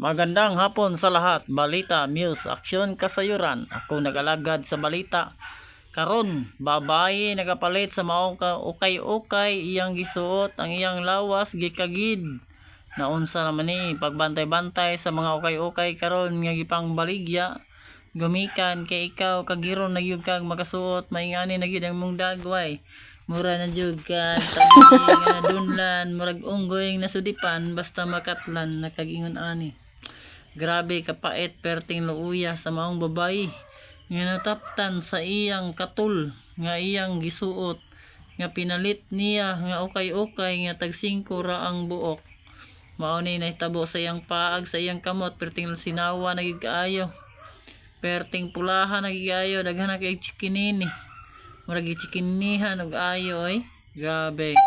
Magandang hapon sa lahat. Balita, news, aksyon, kasayuran. Ako nagalagad sa balita. Karon, babae nagapalit sa maong ka ukay-ukay iyang gisuot ang iyang lawas gikagid. Naunsa naman ni pagbantay-bantay sa mga ukay-ukay karon nga gipang baligya. Gumikan kay ikaw kagiro na gyud kag makasuot maingani na gyud ang mong dagway. Mura na jud kag tabi nga nadunlan murag unggoy nasudipan basta makatlan nakagingon ani. Grabe kapait perting luuya sa maong babayi nga nataptan sa iyang katul nga iyang gisuot nga pinalit niya nga ukay-ukay nga tag 5 ra ang buok. Mao ni nahitabo sa iyang paag sa iyang kamot perting sinawa nagigaayo. Perting pulahan nagigaayo daghan kay chikinini. Murag chikinihan og ayo ay. Grabe.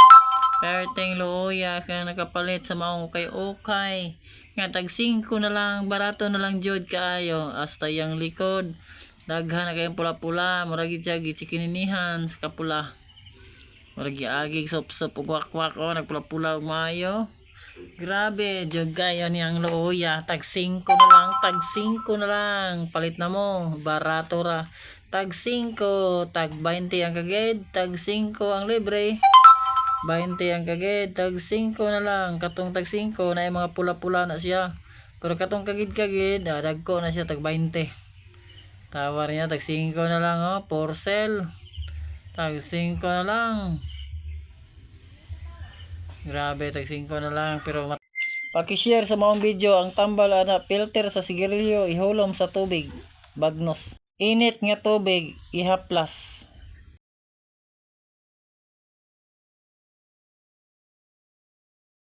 Perting luuya ka nakapalit sa maong ukay-ukay nga tag 5 na lang barato na lang jud kaayo. Hasta yang likod. Daghan na kayong pula-pula. Murag siya gichikininihan sa kapula. Murag giagig sop-sop ug wak-wak oh nagpula-pula maayo grabe jud kayo niyang luya. Tag 5 na lang tag 5 na lang. Palit na mo barato ra. Tag 5 tag 20 ang kaged tag 5 ang libre 20 ang kagid, tag 5 na lang. Katong tag 5 na yung mga pula-pula na siya. Pero katong kagid-kagid, ah, dagko na siya tag 20. Tawar niya, tag 5 na lang, oh. Porcel. Tag 5 na lang. Grabe, tag 5 na lang. Pero Paki-share sa maong video ang tambal na filter sa sigarilyo ihulom sa tubig. Bagnos. Init nga tubig, ihaplas.